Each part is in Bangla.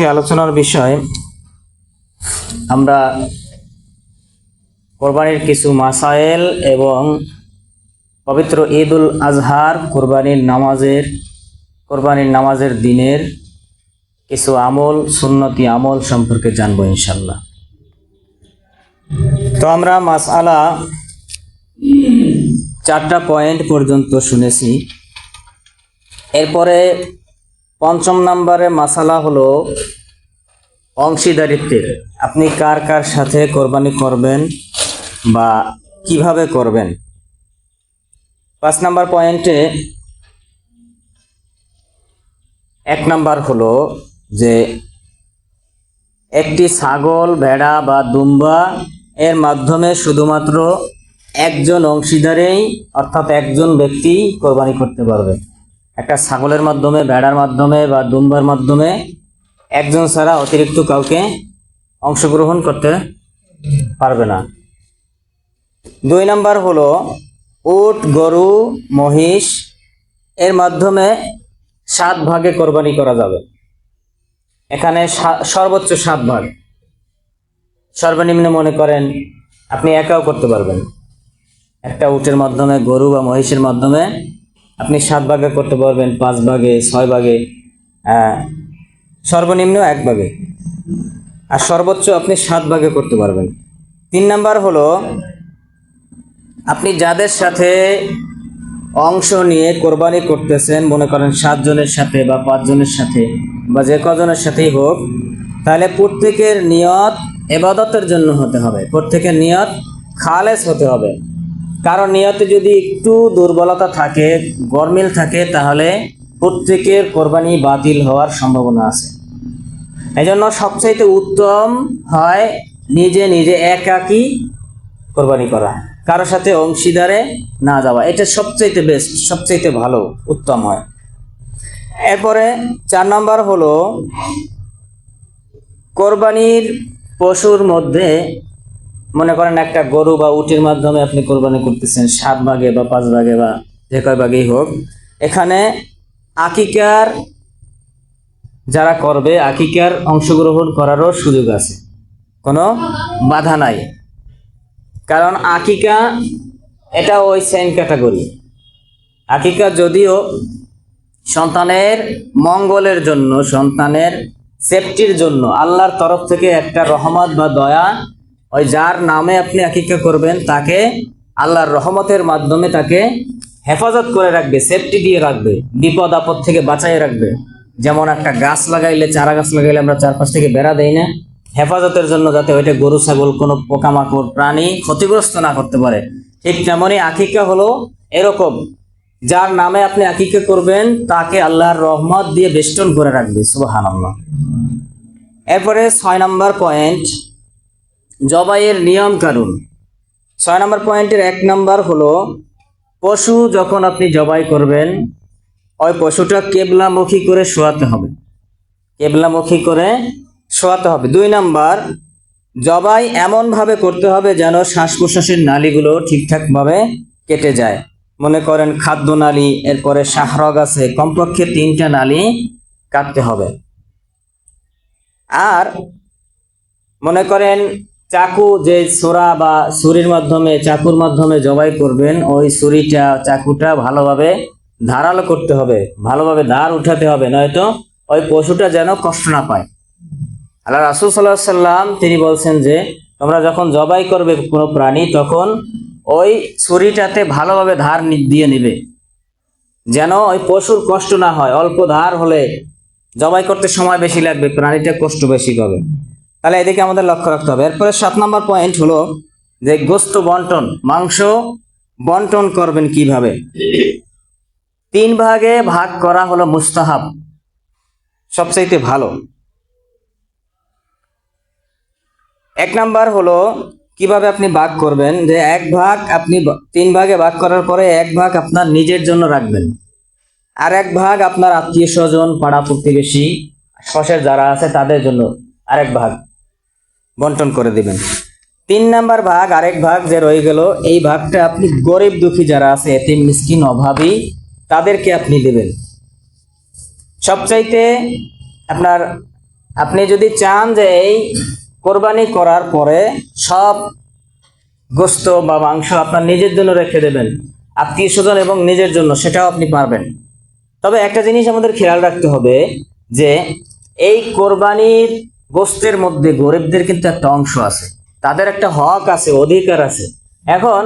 আজকে আলোচনার বিষয়, আমরা কোরবানির কিছু মাসাইল এবং পবিত্র ঈদ উল আজহার, কোরবানির নামাজের কোরবানির নামাজের দিনের কিছু আমল, সুন্নতি আমল সম্পর্কে জানব ইনশাল্লাহ তো আমরা মাসআলা চারটা পয়েন্ট পর্যন্ত শুনেছি। এরপরে পঞ্চম নম্বরে মাসালা হলো অংশীদারিত্বের। আপনি কার কার সাথে কোরবানি করবেন বা কীভাবে করবেন? পাঁচ নাম্বার পয়েন্টে এক নাম্বার হলো যে একটি ছাগল, ভেড়া বা দুম্বা এর মাধ্যমে শুধুমাত্র একজন অংশীদারেই অর্থাৎ একজন ব্যক্তি কোরবানি করতে পারবে। একটা ছাগলের মাধ্যমে ভেড়ার মাধ্যমে বা দুম্বার মাধ্যমে একজন ছাড়া অতিরিক্ত কাউকে অংশগ্রহণ করতে পারবে না। দুই নাম্বার হলো উট, গরু, মহিষ, এর মাধ্যমে সাত ভাগে কোরবানি করা যাবে। এখানে সর্বোচ্চ সাত ভাগ। সর্বনিম্ন মনে করেন আপনি একাও করতে পারবেন। একটা উটের মাধ্যমে, গরু বা মহিষের মাধ্যমে আপনি সাত ভাগে করতে পারবেন পাঁচ ভাগে ছয় ভাগে আহ, সর্বনিম্ন এক ভাগে। আর সর্বোচ্চ আপনি সাত ভাগে করতে পারবেন। তিন নাম্বার হলো আপনি যাদের সাথে অংশ নিয়ে কোরবানি করতেছেন মনে করেন সাতজনের সাথে বা পাঁচজনের সাথে বা যে কজনের সাথেই হোক তাহলে প্রত্যেকের নিয়ত এবাদতের জন্য হতে হবে। প্রত্যেকের নিয়ত খালেস হতে হবে। কারণ নিয়তে যদি একটু দুর্বলতা থাকে, গরমিল থাকে, তাহলে প্রত্যেকের কোরবানি বাতিল হওয়ার সম্ভাবনা আছে। এই জন্য সবচাইতে উত্তম হয় নিজে নিজে একাকী কোরবানি করা কারোর সাথে অংশীদারে না যাওয়া। এটা সবচাইতে বেস্ট সবচাইতে ভালো, উত্তম হয়। এরপরে চার নম্বর হলো, কোরবানির পশুর মধ্যে মনে করেন একটা গরু বা উটির মাধ্যমে আপনি কোরবানি করতেছেন, সাত ভাগে বা পাঁচ ভাগে বা যে কয় ভাগেই হোক, এখানে আকিকার যারা করবে, আকিকার অংশগ্রহণ করারও সুযোগ আছে। কোনো বাধা নাই। কারণ আকিকা এটা ওই সেম ক্যাটাগরি আকিকা যদিও সন্তানের মঙ্গলের জন্য, সন্তানের সেফটির জন্য, আল্লাহর তরফ থেকে একটা রহমত বা দয়া ওই যার নামে আপনি আকিকা করবেন, তাকে আল্লাহর রহমতের মাধ্যমে তাকে হেফাজত করে রাখবে সেফটি দিয়ে রাখবে, বিপদ আপদ থেকে বাঁচাই রাখবে। যেমন একটা গাছ লাগাইলে, চারা গাছ লাগাইলে আমরা চারপাশ থেকে বেড়া দেই না। হেফাজতের জন্য যাতে ওইটা গরু, ছাগল, কোনো পোকামাকড়, প্রাণী ক্ষতিগ্রস্ত না করতে পারে। ঠিক তেমনই আকিকা হলো এরকম। যার নামে আপনি আকিকা করবেন, তাকে আল্লাহর রহমত দিয়ে বেষ্টন করে রাখবে আল্লাহ এরপরে ছয় নম্বর পয়েন্ট জবাইয়ের নিয়ম কানুন। ছয় নম্বর পয়েন্টের এক নম্বর হলো, পশু যখন আপনি জবাই করবেন, ওই পশুটা কেবলামুখী করে শোয়াতে হবে। কেবলামুখী করে শোয়াতে হবে। দুই নাম্বার, জবাই এমনভাবে করতে হবে যেন শ্বাস প্রশ্বাসের নালীগুলো ঠিকঠাকভাবে কেটে যায়। মনে করেন খাদ্য নালী, এরপরে শাহরগ আছে, কমপক্ষে তিনটা নালী কাটতে হবে। আর মনে করেন চাকু যে সোরা বা ছুরির মাধ্যমে, চাকুর মাধ্যমে জবাই করবেন, ওই ছুরিটা চাকুটা ভালোভাবে ধারালো করতে হবে, ভালোভাবে ধার উঠাতে হবে, নয়তো ওই পশুটা যেন কষ্ট না পায়। আল্লাহ রাসুল সাল্লাহ সাল্লাম তিনি বলছেন যে, তোমরা যখন জবাই করবে কোনো প্রাণী, তখন ওই ছুরিটাতে ভালোভাবে ধার দিয়ে নেবে। যেন ওই পশুর কষ্ট না হয়, অল্প ধার হলে জবাই করতে সময় বেশি লাগবে, প্রাণীটা কষ্ট বেশি পাবে। তাহলে এদিকে আমাদের লক্ষ্য রাখতে হবে। এরপরে সাত নম্বর পয়েন্ট হলো যে গোস্ত বন্টন, মাংস বন্টন করবেন কীভাবে? তিন ভাগে ভাগ করা হলো মুস্তাহাব। সবচাইতে ভালো। এক নাম্বার হলো কীভাবে আপনি ভাগ করবেন, যে এক ভাগ আপনি তিন ভাগে ভাগ করার পরে এক ভাগ আপনার নিজের জন্য রাখবেন। আর এক ভাগ আপনার আত্মীয় স্বজন, পাড়া প্রতিবেশী শশের যারা আছে তাদের জন্য আরেক ভাগ। বন্টন করে দিবেন। তিন নাম্বার ভাগ, আরেক ভাগ যে রয়ে গেল, এই ভাগটা আপনি গরিব দুঃখী যারা আছে এতে মিসকিন, অভাবী, তাদেরকে আপনি দেবেন। সবচাইতে আপনার, আপনি যদি চান যে এই কোরবানি করার পরে সব গোস্ত বা মাংস আপনার নিজের জন্য রেখে দেবেন, আত্মীয় স্বজন এবং নিজের জন্য, সেটাও আপনি পারবেন। তবে একটা জিনিস আমাদের খেয়াল রাখতে হবে যে এই কোরবানির গোস্তের মধ্যে গরিবদের কিন্তু একটা অংশ আছে। তাদের একটা হক আছে, অধিকার আছে। এখন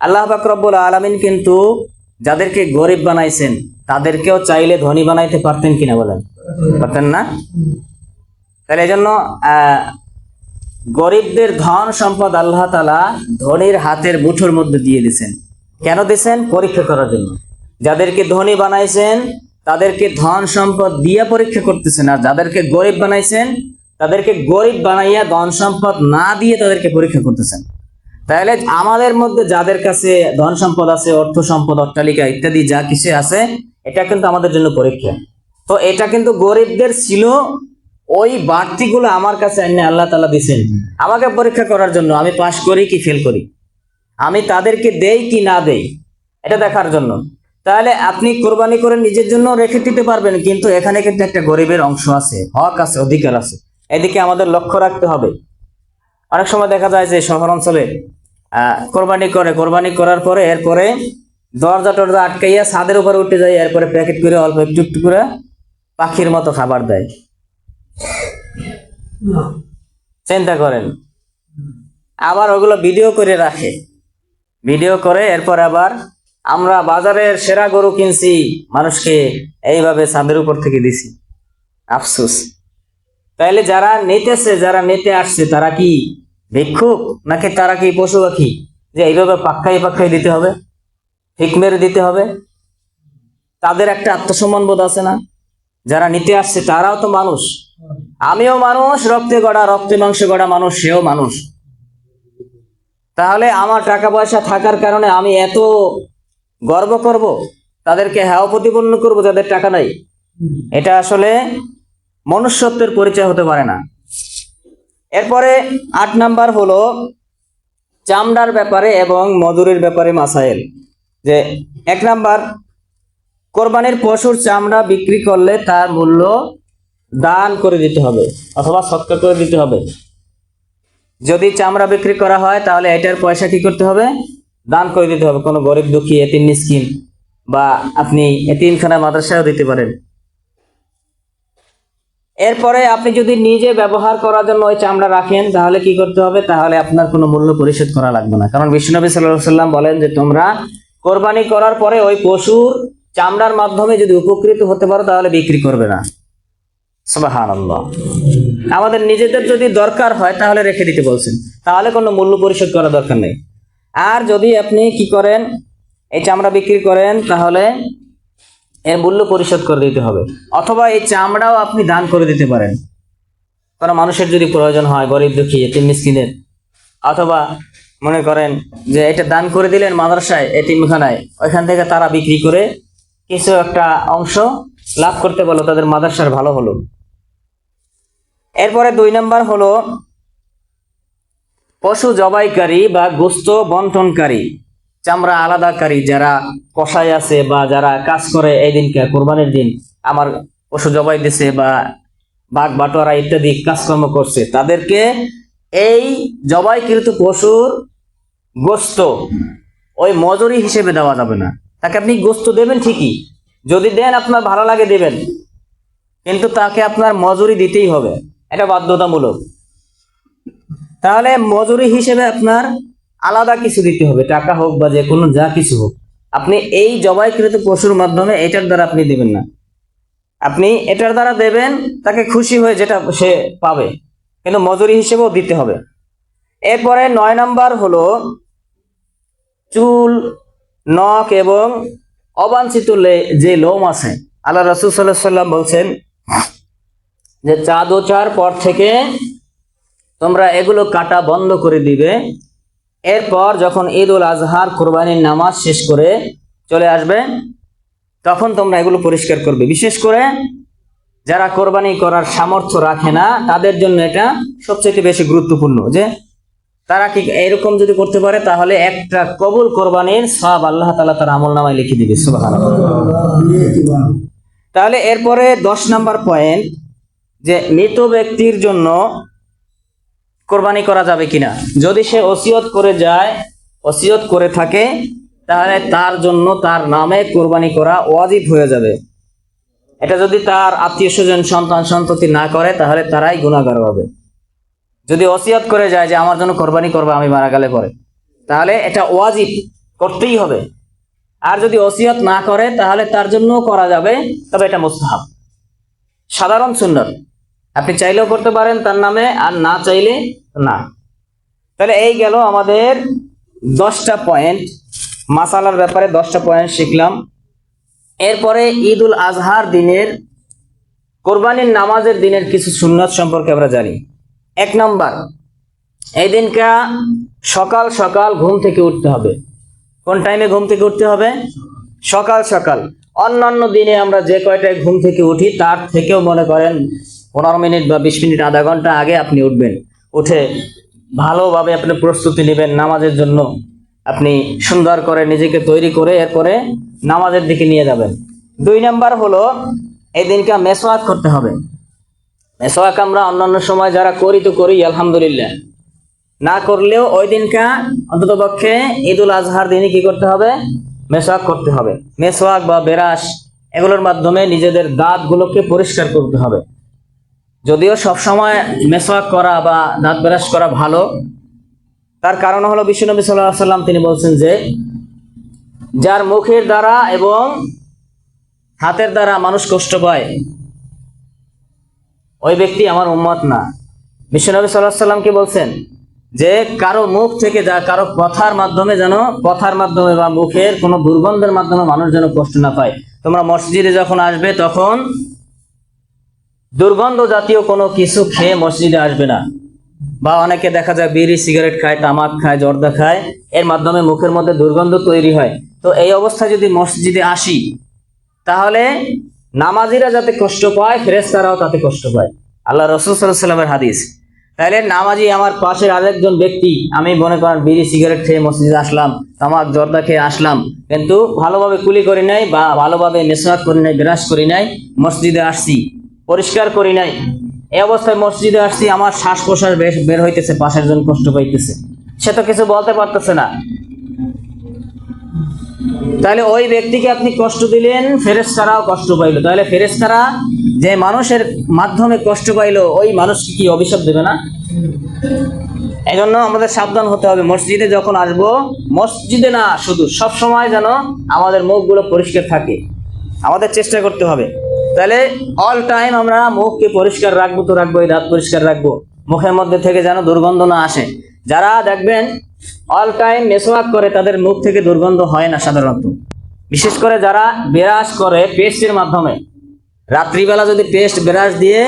আল্লাহ বাকরবুল আলমিন কিন্তু যাদেরকে গরিব বানাইছেন, তাদেরকেও চাইলে ধনী বানাইতে পারতেন কিনা বলেন? পারতেন না? তাহলে এই জন্য গরিবদের ধন সম্পদ আল্লাহ তালা ধনীর হাতের মুঠোর মধ্যে দিয়ে দিছেন কেন দিছেন পরীক্ষা করার জন্য। যাদেরকে ধনী বানাইছেন, তাদেরকে ধন সম্পদ দিয়ে পরীক্ষা করতেছেন, আর যাদেরকে গরিব বানাইছেন তাদেরকে গরিব বানাইয়া ধন সম্পদ না দিয়ে তাদেরকে পরীক্ষা করতেছেন। তাহলে আমাদের মধ্যে যাদের কাছে ধন সম্পদ আছে অর্থ সম্পদ অট্টালিকা ইত্যাদি যা কিছু আছে, এটা কিন্তু আমাদের জন্য পরীক্ষা। তো এটা কিন্তু গরিবদের ছিল, ওই বাড়তিগুলো আমার কাছে এনে আল্লাহ তালা দিছেন আমাকে পরীক্ষা করার জন্য আমি পাশ করি কি ফেল করি? আমি তাদেরকে দেই কি না দেই? এটা দেখার জন্য। তাহলে আপনি কোরবানি করে নিজের জন্য রেখে দিতে পারবেন, কিন্তু এখানে কিন্তু একটা গরিবের অংশ আছে, হক আছে, অধিকার আছে। এদিকে আমাদের লক্ষ্য রাখতে হবে। অনেক সময় দেখা যায় যে শহর অঞ্চলে কোরবানি করে, কোরবানি করার পরে এরপরে দরজা টরজা আটকাইয়া ছাদের উপরে উঠে যায়, এরপরে প্যাকেট করে অল্প একটু একটু করে পাখির মতো খাবার দেয়। চিন্তা করেন। আবার ওগুলো ভিডিও করে রাখে। ভিডিও করে, এরপর আবার আমরা বাজারের সেরা গরু কিনছি, মানুষকে এইভাবে ছাদের উপর থেকে দিছি। আফসোস। তাইলে যারা নিতেছে যারা নিতে আসছে, তারা কি ভিক্ষুক? নাকি তারা কি পশু পাখি? যে এইভাবে পাক্কাই পাক্কাই দিতে হবে? ঠিক মেরে দিতে হবে? তাদের একটা আত্মসম্মান বোধ আছে না? যারা নিতে আসছে, তারাও তো মানুষ। আমিও মানুষ, রক্তে গড়া, রক্তে মাংসে গড়া মানুষ, সেও মানুষ। তাহলে আমার টাকা পয়সা থাকার কারণে আমি এত গর্ব করব? তাদেরকে হ্যাঁ প্রতিপন্ন করব যাদের টাকা নাই? এটা আসলে মনুষ্যত্বের পরিচয় হতে পারে না। এরপরে আট নাম্বার হলো চামড়ার ব্যাপারে এবং মজুরির ব্যাপারে মাসাইল যে এক নাম্বার, কোরবানির পশুর চামড়া বিক্রি করলে তার মূল্য দান করে দিতে হবে অথবা সৎকার করে দিতে হবে। যদি চামড়া বিক্রি করা হয়, তাহলে এটার পয়সা কি করতে হবে? দান করে দিতে হবে। কোনো গরিব দুঃখী, এতিম, মিসকিন বা আপনি এতিমখানা মাদ্রাসাও দিতে পারেন। এরপরে আপনি যদি নিজে ব্যবহার করার জন্য ওই চামড়া রাখেন, তাহলে কি করতে হবে? তাহলে আপনার কোনো মূল্য পরিশোধ করা লাগবে না। কারণ বিষ্ণুনবী সাল্লাহ সাল্লাম বলেন যে, তোমরা কোরবানি করার পরে ওই পশুর চামড়ার মাধ্যমে যদি উপকৃত হতে পারো, তাহলে বিক্রি করবে না। আমাদের নিজেদের যদি দরকার হয়, তাহলে রেখে দিতে বলছেন। তাহলে কোনো মূল্য পরিশোধ করা দরকার নেই। আর যদি আপনি কি করেন, এই চামড়া বিক্রি করেন, তাহলে এর মূল্য পরিশোধ করে দিতে হবে। অথবা এই চামড়াও আপনি দান করে দিতে পারেন। কোনো মানুষের যদি প্রয়োজন হয়, গরিব দুঃখী, এতিম মিসকিনের, অথবা মনে করেন যে এটা দান করে দিলেন মাদ্রাসায়, এতিমখানায়, ওইখান থেকে তারা বিক্রি করে কিছু একটা অংশ লাভ করতে পারল, তাদের মাদ্রাসার ভালো হলো। এরপরে দুই নাম্বার হলো, পশু জবাইকারী বা গোস্ত বন্টনকারী। চামড়া আলাদাকারী যারা কষাই আছে বা যারা কাজ করে এই দিনকে, কোরবানির দিন, আমার পশু জবাই দিছে বা বাঘ, বাটোয়ারা ইত্যাদি কাজকর্ম করছে, তাদেরকে এই জবাইকৃত পশুর গোস্ত ওই মজুরি হিসেবে দেওয়া যাবে না। তাকে আপনি গোস্ত দেবেন ঠিকই, যদি দেন আপনার ভালো লাগে দেবেন, কিন্তু তাকে আপনার মজুরি দিতেই হবে। এটা বাধ্যতামূলক। তাহলে মজুরি হিসেবে আপনার আলাদা কিছু দিতে হবে, টাকা হোক বা যে কোনো যা কিছু হোক। আপনি এই জবাইকৃত পশুর মাধ্যমে এটার দ্বারা আপনি দেবেন না। আপনি এটার দ্বারা দেবেন, তাকে খুশি হয়ে যেটা সে পাবে। কিন্তু মজুরি হিসেবেও দিতে হবে। এরপরে নয় নাম্বার হলো চুল, নখ এবং অবাঞ্ছিত যে লোম আছে। আল্লাহ রসুল সাল্লাহ সাল্লাম বলছেন যে, চাঁদ ও চার পর থেকে তোমরা এগুলো কাটা বন্ধ করে দিবে। এরপর যখন ঈদ উল আজহার কোরবানির নামাজ শেষ করে চলে আসবে, তখন তোমরা এগুলো পরিষ্কার করবে। বিশেষ করে যারা কোরবানি করার সামর্থ্য রাখে না, তাদের জন্য এটা সবচেয়ে বেশি গুরুত্বপূর্ণ যে তারা কি এরকম যদি করতে পারে, তাহলে একটা কবুল কোরবানির সব আল্লাহ তালা তার আমল নামায় লিখে দিবে। তাহলে এরপরে দশ নাম্বার পয়েন্ট যে মৃত ব্যক্তির জন্য কোরবানি করা যাবে কিনা? যদি সে ওসিয়ত করে যায়, ওসিয়ত করে থাকে, তাহলে তার জন্য তার নামে কোরবানি করা ওয়াজিব হয়ে যাবে। এটা যদি তার আত্মীয় স্বজন সন্তান, সন্ততি না করে, তাহলে তারাই গুণাগার হবে। যদি ওসিয়ত করে যায় যে, আমার জন্য কোরবানি করবে, আমি মারা গেলে পরে। তাহলে এটা ওয়াজিব করতেই হবে। আর যদি ওসিয়ত না করে, তাহলে তার জন্য করা যাবে, তবে এটা মুস্তাহাব। সাধারণ সুন্নত। আপনি চাইলেও করতে পারেন, তার নামে, আর না চাইলে না। তাহলে এই গেল আমাদের দশটা পয়েন্ট মাসালার ব্যাপারে দশটা পয়েন্ট শিখলাম। এরপরে ঈদ উল আজহার দিনের, কোরবানির নামাজের দিনের কিছু সুন্নত সম্পর্কে আমরা জানি। এক নম্বর এই দিনটা সকাল সকাল ঘুম থেকে উঠতে হবে। কোন টাইমে ঘুম থেকে উঠতে হবে? সকাল সকাল। অন্যান্য দিনে আমরা যে কয়টায় ঘুম থেকে উঠি, তার থেকেও মনে করেন পনেরো মিনিট বা বিশ মিনিট, আধা ঘণ্টা আগে আপনি উঠবেন। উঠে ভালোভাবে আপনি প্রস্তুতি নেবেন নামাজের জন্য। আপনি সুন্দর করে নিজেকে তৈরি করে এরপরে নামাজের দিকে নিয়ে যাবেন। দুই নাম্বার হলো এই দিনকে মেসোয়াক করতে হবে। মেসোয়াক আমরা অন্যান্য সময় যারা করি তো করি, আলহামদুলিল্লাহ। না করলেও ওই দিনকা অন্তত পক্ষে ঈদ উল আজহার দিনে কি করতে হবে? মেসোয়াক করতে হবে। মেসোয়াক বা বেরাস এগুলোর মাধ্যমে নিজেদের দাঁতগুলোকে পরিষ্কার করতে হবে। যদিও সবসময় মেসোয়াক করা বা দাঁত ব্রাশ করা ভালো, তার কারণ হলো বিশ্বনবী সাল্লাহ সাল্লাম তিনি বলছেন যে, যার মুখের দ্বারা এবং হাতের দ্বারা মানুষ কষ্ট পায়, ওই ব্যক্তি আমার উম্মত না। বিশ্বনবী সাল্লাহ সাল্লাম কি বলছেন? যে কারও মুখ থেকে যা, কারও কথার মাধ্যমে যেন, কথার মাধ্যমে বা মুখের কোনো দুর্গন্ধের মাধ্যমে মানুষ যেন কষ্ট না পায়। তোমরা মসজিদে যখন আসবে তখন দুর্গন্ধ জাতীয় কোনো কিছু খেয়ে মসজিদে আসবে না। বা অনেকে দেখা যায় বিড়ি, সিগারেট খায়, তামাক খায়, জর্দা খায়, এর মাধ্যমে মুখের মধ্যে দুর্গন্ধ তৈরি হয়। তো এই অবস্থায় যদি মসজিদে আসি, তাহলে নামাজিরা যাতে কষ্ট পায় ফেরেস্তারাও তাতে কষ্ট পায়। আল্লাহ রসুল হাদিস। তাহলে নামাজি আমার পাশের আরেকজন ব্যক্তি, আমি মনে করেন বিড়ি, সিগারেট খেয়ে মসজিদে আসলাম, তামাক, জর্দা খেয়ে আসলাম, কিন্তু ভালোভাবে কুলি করি নাই বা ভালোভাবে মেসওয়াক করি নাই বিরাস করি নাই, মসজিদে আসছি। পরিষ্কার করি নাই। এই অবস্থায় মসজিদে আসছি, আমার শ্বাস প্রশ্বাস বেশ বের হইতেছে, পাশের জন কষ্ট পাইতেছে। সে তো কিছু বলতে পারতেছে না। তাহলে ওই ব্যক্তিকে আপনি কষ্ট দিলেন ফেরেস্তারাও কষ্ট পাইলো। তাহলে ফেরেস্তারা যে মানুষের মাধ্যমে কষ্ট পাইলো, ওই মানুষকে কি অভিশাপ দেবে না? এই জন্য আমাদের সাবধান হতে হবে। মসজিদে যখন আসব, মসজিদে না, শুধু সব সময় যেন আমাদের মুখগুলো পরিষ্কার থাকে। আমাদের চেষ্টা করতে হবে। তাহলে অল টাইম আমরা মুখকে পরিষ্কার রাখব তো রাখব এই দাঁত পরিষ্কার রাখব। মুখের মধ্যে থেকে যেন দুর্গন্ধ না আসে। যারা দেখবেন অল টাইম মেসোয়াক করে, তাদের মুখ থেকে দুর্গন্ধ হয় না সাধারণত। বিশেষ করে যারা বেরাস করে পেস্টের মাধ্যমে। রাত্রিবেলা যদি পেস্ট ব্রাশ দিয়ে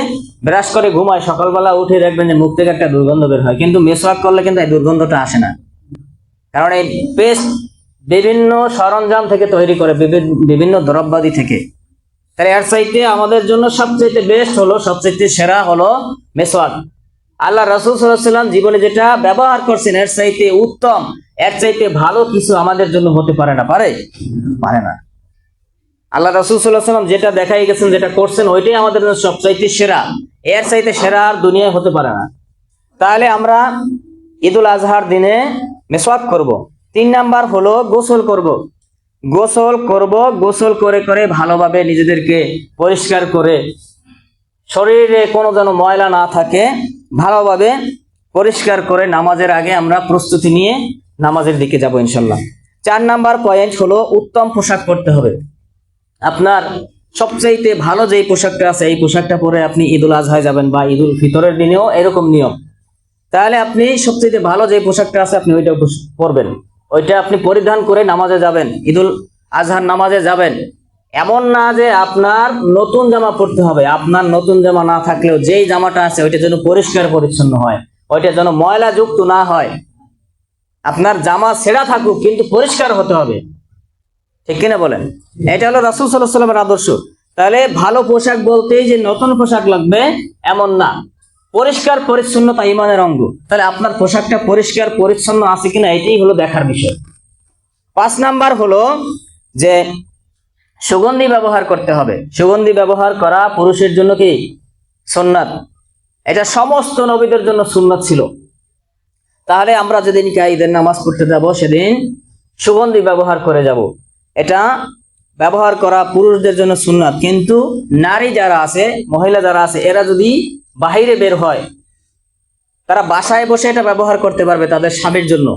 ব্রাশ করে ঘুমায়, সকালবেলা উঠে দেখবেন যে মুখ থেকে একটা দুর্গন্ধ বের হয়। কিন্তু মেসওয়াক করলে কিন্তু এই দুর্গন্ধটা আসে না। কারণ এই পেস্ট বিভিন্ন সরঞ্জাম থেকে তৈরি করে বিভিন্ন দ্রব্যাদি থেকে। তাহলে এর চাইতে আমাদের জন্য সবচাইতে বেস্ট হলো, সবচাইতে সেরা হলো মেসওয়াক। আল্লাহ রসুল সাল্লাম জীবনে যেটা ব্যবহার করছেন, এর চাইতে উত্তম, এর চাইতে ভালো কিছু আমাদের জন্য হতে পারে না, পারে? পারে না। আল্লাহ রসুল সাল্লাম যেটা দেখাই গেছেন, যেটা করছেন, ওইটাই আমাদের জন্য সবচাইতে সেরা। এর চাইতে সেরা আর দুনিয়ায় হতে পারে না। তাহলে আমরা ঈদুল আজহার দিনে মেসওয়াক করব। তিন নাম্বার হলো গোসল করব। গোসল করব, গোসল করে করে ভালোভাবে নিজেদেরকে পরিষ্কার করে শরীরে কোনো যেন ময়লা না থাকে, ভালোভাবে পরিষ্কার করে নামাজের আগে আমরা প্রস্তুতি নিয়ে নামাজের দিকে যাব ইনশাল্লাহ। চার নাম্বার পয়েন্ট হলো উত্তম পোশাক পরতে হবে। আপনার সবচাইতে ভালো যেই পোশাকটা আছে, এই পোশাকটা পরে আপনি ঈদুল আজহায় যাবেন বা ঈদুল ফিতরের দিনেও এরকম নিয়ম। তাহলে আপনি সবচাইতে ভালো যে পোশাকটা আছে, আপনি ওইটা পরবেন। ওইটা আপনি পরিধান করে নামাজে যাবেন, ঈদুল আজহার নামাজে যাবেন। এমন না যে আপনার নতুন জামা পরতে হবে, আপনার নতুন জামা না থাকলেও যেই জামাটা আছে ওইটা যেন পরিষ্কার পরিচ্ছন্ন হয়, ওইটা যেন ময়লা যুক্ত না হয়। আপনার জামা ছেঁড়া থাকুক, কিন্তু পরিষ্কার হতে হবে। ঠিক কিনা বলেন? এটা হলো রাসুল সাল্লাহ সাল্লামের আদর্শ। তাহলে ভালো পোশাক বলতেই যে নতুন পোশাক লাগবে, এমন না। পরিষ্কার, পরিচ্ছন্নতা ইমানের অঙ্গ। তাহলে আপনার পোশাকটা পরিষ্কার, পরিচ্ছন্ন আছে কিনা এটাই হলো দেখার বিষয়। পাঁচ নাম্বার হলো যে সুগন্ধি ব্যবহার করতে হবে। সুগন্ধি ব্যবহার করা পুরুষের জন্য কি? সুন্নাত। এটা সমস্ত নবীদের জন্য সুন্নাত ছিল। তাহলে আমরা যেদিনকে ঈদের নামাজ পড়তে যাব, সেদিন সুগন্ধি ব্যবহার করে যাব। এটা ব্যবহার করা পুরুষদের জন্য সুন্নাত। কিন্তু নারী যারা আছে, মহিলা যারা আছে, এরা যদি বাহিরে বের হয়, তারা বাসায় বসে এটা ব্যবহার করতে পারবে তাদের স্বামীর জন্য।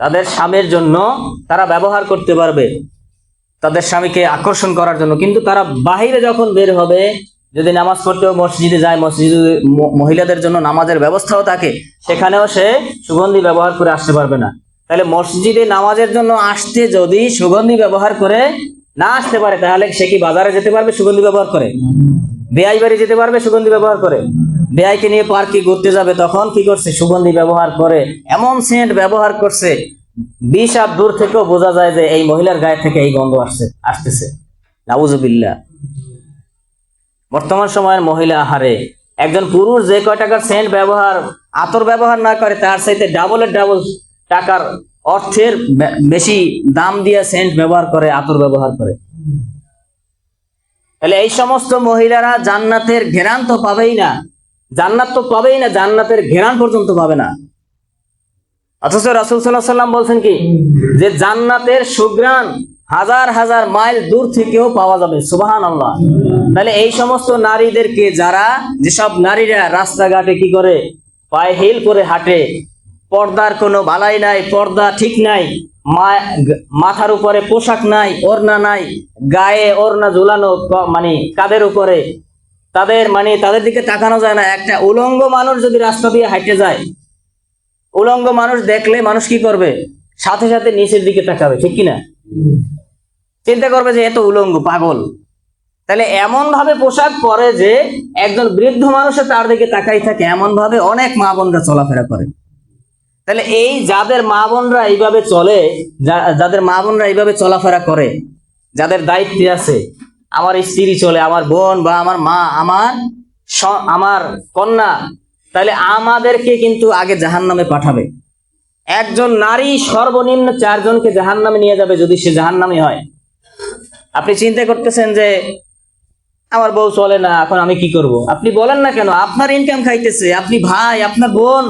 তাদের স্বামীর জন্য তারা ব্যবহার করতে পারবে তাদের স্বামীকে আকর্ষণ করার জন্য। কিন্তু তারা বাহিরে যখন বের হবে, যদি নামাজ পড়তেও মসজিদে যায়, মসজিদে মহিলাদের জন্য নামাজের ব্যবস্থাও থাকে, সেখানেও সে সুগন্ধি ব্যবহার করে আসতে পারবে না। তাহলে মসজিদে নামাজের জন্য আসতে যদি সুগন্ধি ব্যবহার করে না আসতে পারে, তাহলে সে কি বাজারে যেতে পারবে সুগন্ধি ব্যবহার করে? বেআই বাড়ি যেতে পারবে, সুগন্ধি ব্যবহার করে। বেআইকে নিয়ে পার্কে ঘুরতে যাবে, তখন কি করছে? সুগন্ধি ব্যবহার করে। এমন সেন্ট ব্যবহার করছে, বিশ হাত দূর থেকেও বোঝা যায় যে এই মহিলার গায়ে থেকে এই গন্ধ আসছে, আসতেছে। নাউজুবিল্লাহ বর্তমান সময়ের মহিলা আহারে একজন পুরুষ যে কয় টাকার সেন্ট ব্যবহার, আতর ব্যবহার না করে, তার সাথে ডাবলের ডাবল টাকার অর্থের বেশি দাম দিয়ে সেন্ট ব্যবহার করে, আতর ব্যবহার করে। তাহলে এই সমস্ত মহিলারা জান্নাতের ঘেরান তো পাবেই না। জান্নাত তো পাবেই না, জান্নাতের ঘেরান পর্যন্ত পাবে না। অথচ রাসুল সাল্লাহ সাল্লাম বলছেন কি? যে জান্নাতের সুগ্রাণ হাজার হাজার মাইল দূর থেকেও পাওয়া যাবে সুবাহান আল্লাহ তাহলে এই সমস্ত নারীদেরকে যারা, যেসব নারীরা রাস্তাঘাটে কি করে, পায়ে হিল করে হাঁটে, পর্দার কোনো বালাই নাই, পর্দা ঠিক নাই মাথার উপরে পোশাক নাই, ওড়না নাই, গায়ে ওড়না ঝুলানো মানে কাদের উপরে। তাদের মানে তাদের দিকে তাকানো যায় না। একটা উলঙ্গ মানুষ যদি রাস্তা দিয়ে হাঁটে যায়, উলঙ্গ মানুষ দেখলে মানুষ কি করবে? সাথে সাথে নিচের দিকে তাকাবে, ঠিক কিনা? চিন্তা করবে যে এত উলঙ্গ, পাগল। তাহলে এমন ভাবে পোশাক পরে যে একজন বৃদ্ধ মানুষের তার দিকে তাকাই থাকে এমন ভাবে অনেক মা বোনরা চলাফেরা করে। তাহলে এই যাদের মা বোনরা এইভাবে চলে যাদের মা বোনরা এইভাবে চলাফেরা করে, যাদের দায়িত্বে আছে, আমার স্ত্রী চলে, আমার বোন বা আমার মা, আমার আমার কন্যা, তাহলে আমাদেরকে কিন্তু আগে জাহান নামে পাঠাবে। একজন নারী সর্বনিম্ন চারজনকে জাহান নামে নিয়ে যাবে যদি সে জাহান নামে হয়। আপনি চিন্তা করতেছেন যে, আমার বউ চলে না, এখন আমি কি করব? আপনি বলেন না কেন, আপনার ইনকাম খাইতেছে, আপনি ভাই, আপনার বোন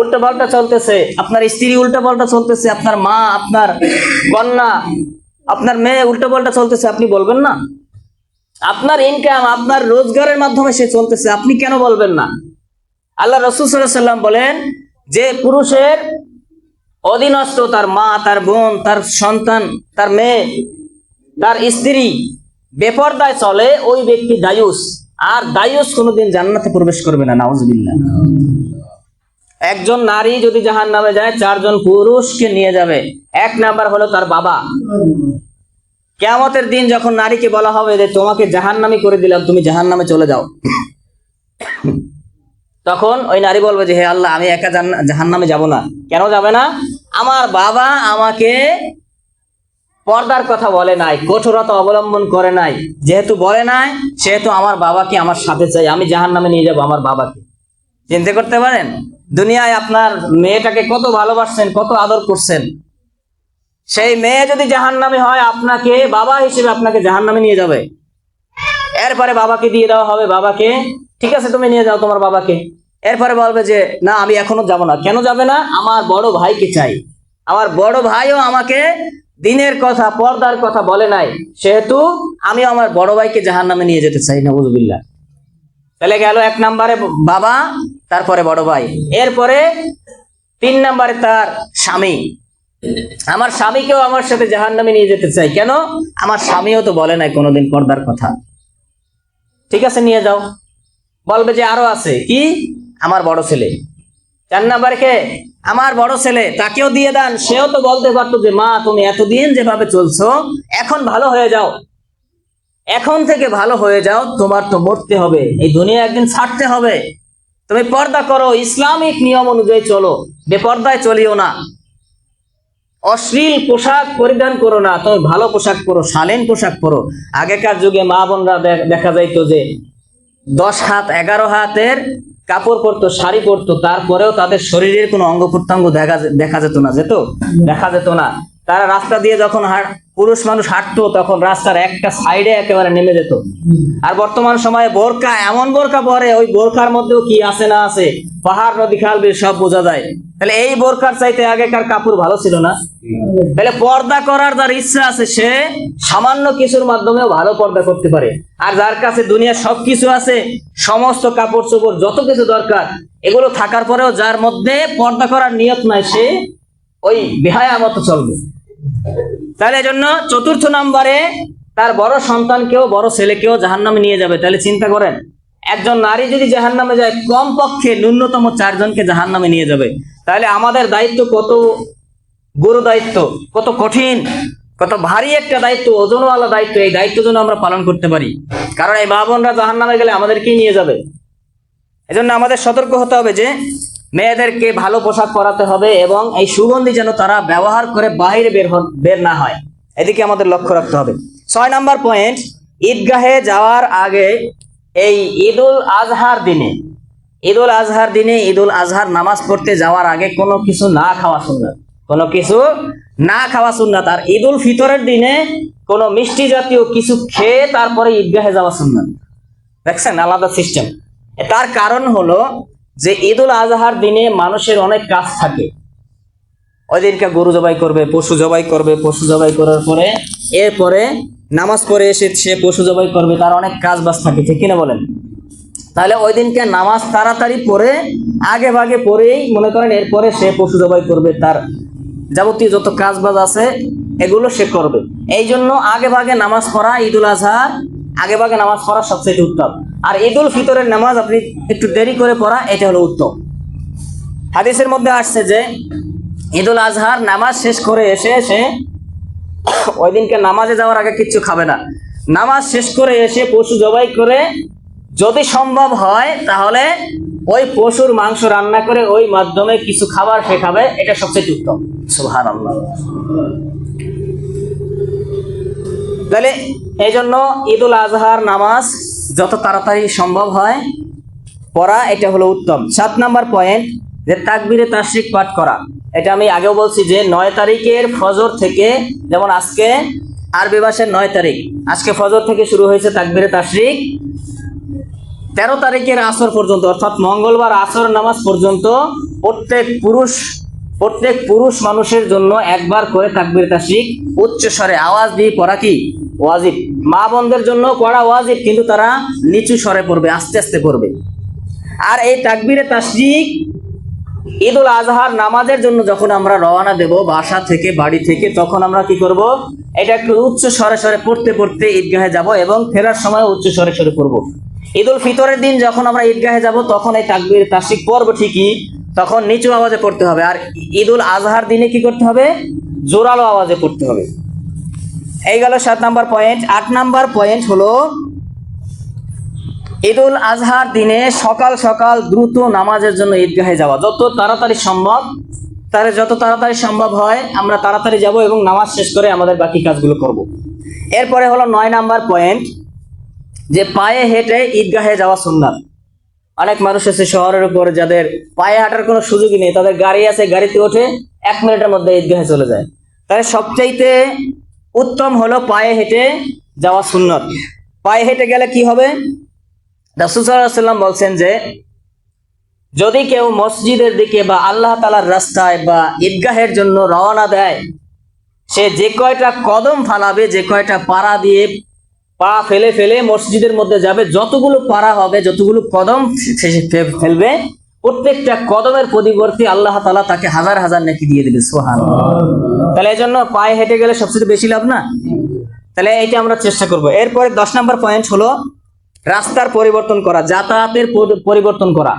উল্টা পাল্টা চলতেছে, আপনার স্ত্রী উল্টা পাল্টা চলতেছে, আপনার মা, আপনার কন্যা, আপনার মেয়ে উল্টা পাল্টা চলতেছে, আপনি বলবেন না? আপনার ইনকাম আপনার রোজগারের মাধ্যমে সে চলতেছে, আপনি কেন বলবেন না? আল্লাহ রসুল সাল্লাম বলেন, যে পুরুষের অধীনস্থ, তার মা, তার বোন, তার সন্তান, তার মেয়ে, তার স্ত্রী বেপর্দায় চলে, ওই ব্যক্তি দায়ুস। আর দায়ুস কোনোদিন জান্নাতে প্রবেশ করবে না, নাউজবিল্লাহ। একজন নারী যদি জাহান নামে যায়, চারজন পুরুষকে নিয়ে যাবে। এক নাম্বার হলো তার বাবা। কেয়ামতের দিন যখন নারীকে বলা হবে যে, তোমাকে জাহান্নামি করে দিলাম, তুমি জাহান্নামে চলে যাও। তখন ওই নারী বলবে যে, হে আল্লাহ, আমি একা জাহান নামে যাব না। কেন যাবে না? আমার বাবা আমাকে পর্দার কথা বলে নাই, কঠোরতা অবলম্বন করে নাই। যেহেতু বলে নাই, সেহেতু আমার বাবাকে আমার সাথে চাই। আমি জাহান নামে নিয়ে যাব, আমার বাবাকে। চিন্তা করতে পারেন? দুনিয়ায় আপনার মেয়েটাকে কত ভালোবাসছেন, কত আদর করছেন। সেই মেয়ে যদি জাহান নামে হয়, আপনাকে বাবা হিসেবে আপনাকে জাহান নামে নিয়ে যাবে। এরপরে বাবাকে দিয়ে দেওয়া হবে, বাবাকে। ঠিক আছে, তুমি নিয়ে যাও তোমার বাবাকে। এরপরে বলবে যে, না, আমি এখনও যাব না। কেন যাবে না? আমার বড় ভাইকে চাই। আমার বড় ভাইও আমাকে দিনের কথা, পর্দার কথা বলে নাই। সেহেতু আমি আমার বড় ভাইকে জাহান নামে নিয়ে যেতে চাই নবুজবিল্লা তাহলে গেল এক নম্বরে বাবা, তারপরে বড় ভাই। এরপরে তিন নম্বরে তার স্বামী। আমার স্বামীকেও আমার সাথে জাহান নামে নিয়ে যেতে চাই। কেন? আমার স্বামীও তো বলে নাই কোনোদিন পর্দার কথা। ঠিক আছে, নিয়ে যাও। বলবে যে আরও আছে। কি? আমার বড় ছেলে। চার নাম্বারে কে? আমার বড় ছেলে, তাকেও দিয়ে দেন। সেও তো বলতে পারতো যে, মা, তুমি এতদিন যেভাবে চলছো, এখন ভালো হয়ে যাও। এখন থেকে ভালো হয়ে যাও, তোমার তো মরতে হবে। এই দুনিয়া একদিন ছাড়তে হবে। তুমি পর্দা করো, ইসলামিক নিয়ম অনুযায়ী চলো। বেপর্দায় চলিও না। অশ্লীল পোশাক পরিধান করো না। তুমি ভালো পোশাক পরো, শালীন পোশাক পরো। আগেকার যুগে মা বোনরা দেখা যাইতো যে, দশ হাত, এগারো হাতের কাপড় পরতো, শাড়ি পরতো, তারপরেও তাদের শরীরের কোনো অঙ্গ প্রত্যঙ্গ দেখা দেখা যেত না, যেত? দেখা যেত না। তারা রাস্তা দিয়ে যখন পুরুষ মানুষ হাঁটতো, তখন রাস্তার একটা সাইডে একেবারে নেমে যেত। আর বর্তমান সময়ে বোরকা, এমন বোরকা পরে, ওই বোরকার মধ্যেও কি আছে না আছে, পাহাড়, নদী, খাল বিল সব বোঝা যায়। তাহলে এই বোরকার চাইতে আগেকার কাপড় ভালো ছিল না। তাহলে পর্দা করার যার ইচ্ছা আছে, সে সামান্য কিছুর মাধ্যমেও ভালো পর্দা করতে পারে। আর যার কাছে দুনিয়ার সবকিছু আছে, সমস্ত কাপড় চোপড়, যত কিছু দরকার, এগুলো থাকার পরেও যার মধ্যে পর্দা করার নিয়ত নাই, সে ওই বেহায়া মতো চলবে। তাহলে এজন্য চতুর্থ নম্বরে তার বড় সন্তানকেও বড় ছেলেকেও জাহান্নামে নিয়ে যাবে। তাহলে চিন্তা করেন, একজন নারী যদি জাহান্নামে যায় কম পক্ষে ন্যূনতম চারজনকে জাহান্নামে নিয়ে যাবে। তাহলে আমাদের দায়িত্ব কত গুরু দায়িত্ব, কত কঠিন, কত ভারী একটা দায়িত্ব, ওজনওয়ালা দায়িত্ব, এই দায়িত্ব যেন আমরা পালন করতে পারি। কারণ এই মা বোনরা জাহান নামে গেলে আমাদেরকেই নিয়ে যাবে। এজন্য আমাদের সতর্ক হতে হবে যে মেয়েদেরকে ভালো পোশাক পরাতে হবে এবং এই সুগন্ধি যেন তারা ব্যবহার করে বাইরে বের বের না হয়। এদিকে আমাদের লক্ষ্য রাখতে হবে। ছয় নম্বর পয়েন্ট, ঈদগাহে যাওয়ার আগে এই ঈদুল আজহার দিনে, ঈদুল আজহার দিনে ঈদুল আজহার নামাজ পড়তে যাওয়ার আগে কোনো কিছু না খাওয়া সুন্নাত। কোনো কিছু না খাওয়া সুন্নাত। আর ঈদুল ফিতরের দিনে কোনো মিষ্টি জাতীয় কিছু খেয়ে তারপরে ঈদগাহে যাওয়া সুন্নাত। দেখছেন? আলাদা সিস্টেম তার কারণ হলো যে ঈদুল আজহার দিনে মানুষের অনেক কাজ থাকে। ওই দিনকে গরু জবাই করবে, পশু জবাই করবে, পশু জবাই করার পরে এরপরে নামাজ পড়ে এসে সে পশু জবাই করবে, তার অনেক কাজ বাজ থাকে, ঠিক কিনা বলেন? তাহলে ওই দিনকে নামাজ তাড়াতাড়ি পড়ে, আগে ভাগে পড়েই মনে করেন এরপরে সে পশু জবাই করবে, তার যাবতীয় যত কাজ বাজ আছে, এগুলো সে করবে। এই জন্য আগে ভাগে নামাজ পড়া ঈদুল আজহার আগে ভাগে নামাজ পড়া সবচেয়ে উত্তম। আর ঈদুল ফিতরের নামাজ আপনি একটু দেরি করে পড়া, এটা হলো উত্তম। হাদিসের মধ্যে আসছে যে, ঈদুল আজহার নামাজ শেষ করে এসে এসে ওই দিনকে নামাজে যাওয়ার আগে কিচ্ছু খাবে না। নামাজ শেষ করে এসে পশু জবাই করে যদি সম্ভব হয়, তাহলে ওই পশুর মাংস রান্না করে ওই মাধ্যমে কিছু খাবার সে খাবে, এটা সবচেয়ে উত্তম। সুহান তাহলে এই জন্য ঈদুল আজহার নামাজ যত তাড়াতাড়ি সম্ভব হয়, পড়া এটা হলো উত্তম। সাত নাম্বার পয়েন্ট যে তাকবিরে তাশরিক পাঠ করা। এটা আমি আগেও বলছি যে নয় তারিখের ফজর থেকে, যেমন আজকে আরবি মাসের নয় তারিখ, আজকে ফজর থেকে শুরু হয়েছে তাকবিরে তাশরিক। তেরো তারিখের আসর পর্যন্ত, অর্থাৎ মঙ্গলবার আসর নামাজ পর্যন্ত প্রত্যেক পুরুষ প্রত্যেক পুরুষ মানুষের জন্য একবার করে তাকবির তাশরিক উচ্চ স্বরে আওয়াজ দিয়ে পড়া কি? ওয়াজিব। মা বোনদের জন্য পড়া ওয়াজিব, কিন্তু তারা নিচু স্বরে পড়বে, আস্তে আস্তে পড়বে। আর এই তাকবিরে তাশরিক ঈদুল আজহার নামাজের জন্য যখন আমরা রওনা দেব বাসা থেকে, বাড়ি থেকে, তখন আমরা কি করব? এটা একটু উচ্চ স্বরে স্বরে পড়তে পড়তে ঈদগাহে যাব এবং ফেরার সময় উচ্চ স্বরে স্বরে পড়ব। ঈদুল ফিতরের দিন যখন আমরা ঈদগাহে যাব, তখন এই তাকবির তাসিক পড়ব ঠিকই তখন নিচু আওয়াজে পড়তে হবে। আর ঈদুল আজহার দিনে কি করতে হবে? জোরালো আওয়াজে পড়তে হবে। এই গেল সাত নাম্বার পয়েন্ট আট নাম্বার পয়েন্ট হলো, ঈদুল আজহার দিনে সকাল সকাল দ্রুত নামাজের জন্য ঈদগাহে যাওয়া। যত তাড়াতাড়ি সম্ভব, তাহলে যত তাড়াতাড়ি সম্ভব হয়, আমরা তাড়াতাড়ি যাব এবং নামাজ শেষ করে আমাদের বাকি কাজগুলো করব। এরপরে হলো নয় নাম্বার পয়েন্ট যে পায়ে হেঁটে ঈদগাহে যাওয়া সুন্দর অনেক মানুষ আছে শহরের উপর যাদের পায়ে হাঁটার কোনো সুযোগই নেই। তাদের গাড়ি আছে, গাড়িতে ওঠে এক মিনিটের মধ্যে ঈদগাহে চলে যায়। তাহলে সবচাইতে উত্তম হলো পায়ে হেঁটে যাওয়া সুন্নত। পায়ে হেঁটে গেলে কি হবে? রাসুল সাল্লাম বলছেন যে, যদি কেউ মসজিদের দিকে বা আল্লাহ তালার রাস্তায় বা ঈদগাহের জন্য রওনা দেয়, সে যে কয়টা কদম ফালাবে, যে কয়টা পাড়া দিয়ে পা ফেলে ফেলে মসজিদের মধ্যে যাবে, যতগুলো পাড়া হবে, যতগুলো কদম ফেলবে, প্রত্যেকটা কদমের পরিবর্তে আল্লাহ তালা তাকে হাজার হাজার নাকি দিয়ে দেবে সোহান তাহলে এই জন্য পায়ে হেঁটে গেলে সবচেয়ে বেশি লাভ না? তাহলে এটা আমরা চেষ্টা করব। এরপরে দশ নম্বর পয়েন্ট হলো রাস্তার পরিবর্তন করা, যাতায়াতের পরিবর্তন করা।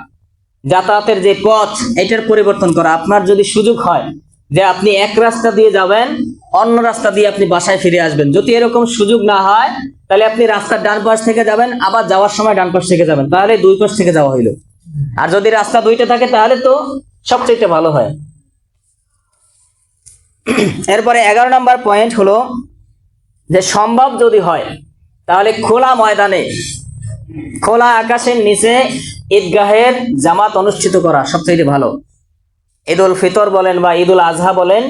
যাতায়াতের যে পথ, এটার পরিবর্তন করা। আপনার যদি সুযোগ হয় যে আপনি এক রাস্তা দিয়ে যাবেন, অন্য রাস্তা দিয়ে আপনি বাসায় ফিরে আসবেন। যদি এরকম সুযোগ না হয়, তাহলে আপনি রাস্তার ডান পাশ থেকে যাবেন, আবার যাওয়ার সময় ডান পাশ থেকে যাবেন। তাহলে দুই পাশ থেকে যাওয়া হইল। আর যদি রাস্তা দুইটা থাকে, তাহলে তো সবচেয়ে ভালো হয়। এরপরে এগারো নম্বর পয়েন্ট হলো যে সম্ভব যদি হয়, তাহলে খোলা ময়দানে, খোলা আকাশের নিচে ঈদগাহের জামাত অনুষ্ঠিত করা সবচেয়ে ভালো। ঈদুল ফিতর বলেন বা ঈদুল আজহা বলেন,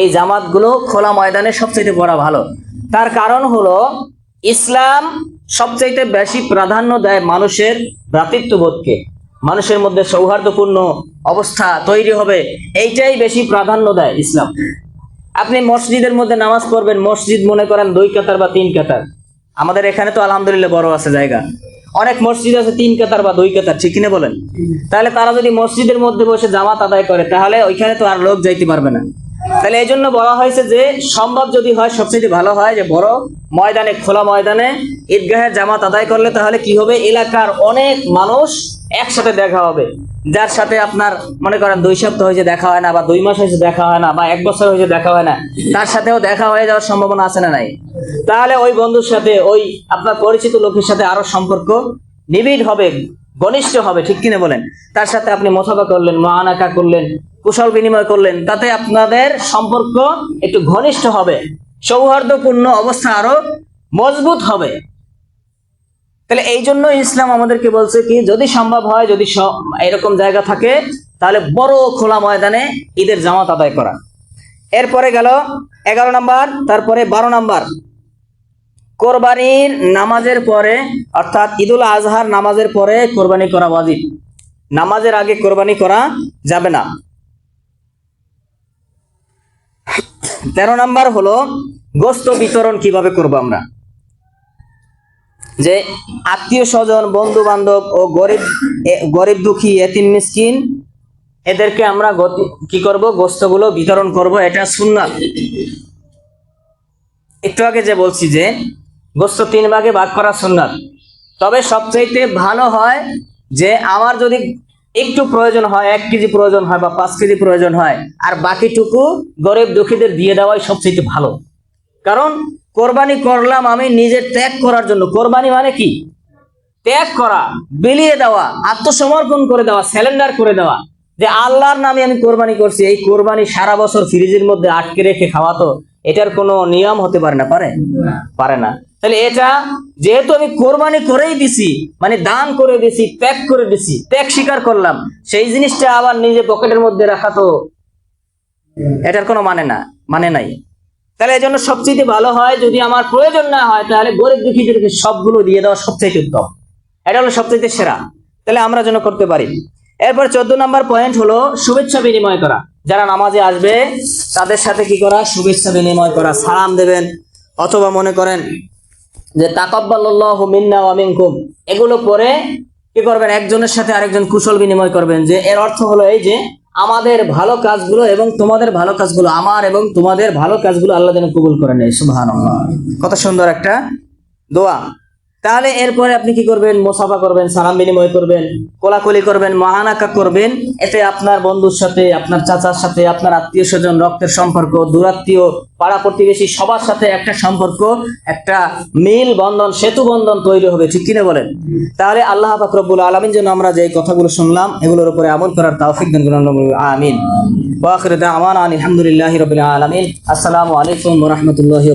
এই জামাতগুলো খোলা ময়দানে সবচেয়ে পড়া ভালো। তার কারণ হলো, ইসলাম সবচাইতে বেশি প্রাধান্য দেয় মানুষের ভ্রাতৃত্ববোধকে। মানুষের মধ্যে সৌহার্দ্যপূর্ণ অবস্থা তৈরি হবে, এইটাই বেশি প্রাধান্য দেয় ইসলাম। আপনি মসজিদের মধ্যে নামাজ পড়বেন, মসজিদ মনে করেন দুই কাতার বা তিন কাতার। আমাদের এখানে তো আলহামদুলিল্লাহ বড় আছে জায়গা। অনেক মসজিদ আছে, তিন কাতার বা দুই কাতার, ঠিক কিনা বলেন? তাহলে তারা যদি মসজিদের মধ্যে বসে জামাত আদায় করে, তাহলে ওইখানে তো আর লোক যাইতে পারবে না। তাহলে এই জন্য বলা হয়েছে যে, সম্ভব যদি হয় সবচেয়ে ভালো হয় যে, বড় ময়দানে, খোলা ময়দানে ঈদগাহের জামাত আদায় করলে তাহলে কি হবে? এলাকার অনেক মানুষ একসাথে দেখা হবে। যার সাথে আপনার মনে করেন দুই সপ্তাহ হয়েছে দেখা হয় না, বা দুই মাস হয়েছে দেখা হয় না, বা এক বছর হয়েছে দেখা হয় না, তার সাথেও দেখা হয়ে যাওয়ার সম্ভাবনা আছে না নাই? তাহলে ওই বন্ধুর সাথে, ওই আপনার পরিচিত লোকের সাথে আরও সম্পর্ক নিবিড় হবে, ঘনিষ্ঠ হবে, ঠিক কিনা বলেন? তার সাথে আপনি মোথাবা করলেন, মহানাকা করলেন, কুশল বিনিময় করলেন, তাতে আপনাদের সম্পর্ক একটু ঘনিষ্ঠ হবে, সৌহার্দ্যপূর্ণ অবস্থা আরও মজবুত হবে। তাহলে এই জন্য ইসলাম আমাদেরকে বলছে কি, যদি সম্ভব হয়, যদি এরকম জায়গা থাকে, তাহলে বড় খোলা ময়দানে ঈদের জামাত আদায় করা। এরপরে গেল এগারো নাম্বার, তারপরে বারো নাম্বার। কোরবানির নামাজের পরে, অর্থাৎ ঈদুল আজহার নামাজের পরে কোরবানি করা ওয়াজিব। নামাজের আগে কোরবানি করা যাবে না। তেরো নাম্বার হলো গোস্ত বিতরণ কীভাবে করব আমরা? যে আত্মীয় স্বজন বন্ধু বান্ধব ও গরিব গরিব দুঃখী, এতিম, মিসকিন, এদেরকে আমরা কি করব? গোস্তগুলো বিতরণ করব। এটা সুন্নাত। একটু আগে যে বলছি যে গোস্ত তিন ভাগে ভাগ করা সুন্নাত। তবে সবচাইতে ভালো হয় যে, আমার যদি একটু প্রয়োজন হয়, এক কেজি প্রয়োজন হয় বা পাঁচ কেজি প্রয়োজন হয়, আর বাকিটুকু গরিব দুঃখীদের দিয়ে দেওয়াই সবচাইতে ভালো। কারণ কোরবানি করলাম আমি নিজের ত্যাগ করার জন্য। কোরবানি মানে কি? ত্যাগ করা, বিলিয়ে দেওয়া, আত্মসমর্পণ করে দেওয়া স্যালেন্ডার করে দেওয়া। যে আল্লাহর নামে আমি কোরবানি করছি, এই কোরবানি সারা বছর ফ্রিজের মধ্যে আটকে রেখে খাওয়া তো এটার কোনো নিয়ম হতে পারে না, পারে? পারে না। তাহলে এটা যেহেতু আমি কোরবানি করেই দিছি মানে দান করে দিছি, ত্যাগ করে দিছি, ত্যাগ স্বীকার করলাম, সেই জিনিসটা আবার নিজে পকেটের মধ্যে রাখা তো এটার কোনো মানে না মানে নাই। তাহলে এই জন্য সবচেয়ে ভালো হয়, যদি আমার প্রয়োজন না হয়, তাহলে গরিব দুঃখীদেরকে সবগুলো দিয়ে দেওয়া সবচেয়ে উত্তম। এটা হলো সবচেয়ে সেরা। তাহলে আমরা যেন করতে পারি। এরপর চোদ্দ নম্বর পয়েন্ট হলো শুভেচ্ছা বিনিময় করা। যারা নামাজে আসবে, তাদের সাথে কি করা? শুভেচ্ছা বিনিময় করা, সালাম দেবেন। অথবা মনে করেন যে মিনকুম। এগুলো পরে কি করবেন? একজনের সাথে আরেকজন কুশল বিনিময় করবেন। যে, এর অর্থ হলো এই যে আমাদের ভালো কাজগুলো এবং তোমাদের ভালো কাজগুলো আমার এবং তোমাদের ভালো কাজগুলো আল্লাহ যেন কবুল করে নেয় সুবাহ কত সুন্দর একটা দোয়া। তাহলে এরপরে আপনি কি করবেন? মোসাফা করবেন, সালাম বিনিময় করবেন, কোলাকুলি করবেন, মহানাকা করবেন। এতে আপনার বন্ধুর সাথে, আপনার চাচার সাথে, আপনার আত্মীয় স্বজন, রক্তের সম্পর্ক, দূরাত্মীয়, পাড়া প্রতিবেশী, সবার সাথে একটা সম্পর্ক, একটা মিল বন্ধন, সেতু বন্ধন তৈরি হবে, ঠিক কিনা বলেন? তাহলে আল্লাহ পাক রব্বুল আলামিন যেন আমরা যে কথাগুলো শুনলাম, এগুলোর উপরে আমল করার দান আমিন। দাওয়ানা আলহামদুলিল্লাহি রাব্বিল আলামিন। আসসালামু আলাইকুম রাহমাতুল্লাহি